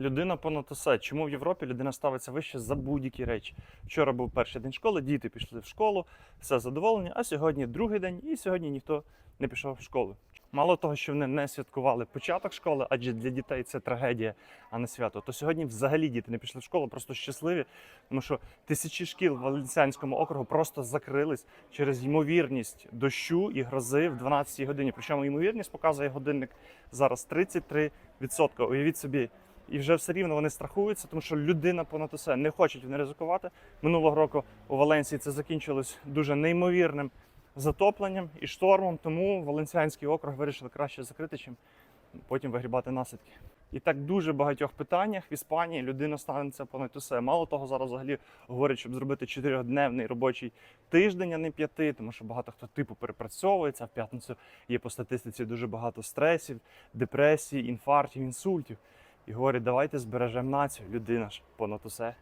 Людина понад усе. Чому в Європі людина ставиться вище за будь-які речі? Вчора був перший день школи, діти пішли в школу, все задоволені, а сьогодні другий день, і сьогодні ніхто не пішов в школу. Мало того, що вони не святкували початок школи, адже для дітей це трагедія, а не свято. То сьогодні взагалі діти не пішли в школу, просто щасливі, тому що тисячі шкіл в Валенсіанському округу просто закрились через ймовірність дощу і грози в 12 годині. Причому ймовірність показує годинник зараз 33%. Уявіть собі, і вже все рівно вони страхуються, тому що людина понад усе не хочуть вони ризикувати. Минулого року у Валенсії це закінчилось дуже неймовірним затопленням і штормом. Тому Валенсіанський округ вирішили краще закрити, чим потім вигрібати наслідки. І так дуже багатьох питаннях в Іспанії людина станеться понад усе. Мало того, зараз взагалі говорять, щоб зробити чотирьохдневний робочий тиждень, а не п'яти, тому що багато хто типу перепрацьовується. В п'ятницю є по статистиці дуже багато стресів, депресій, інфарктів, інсультів. І говорить, давайте збережемо націю. Людина ж понад усе.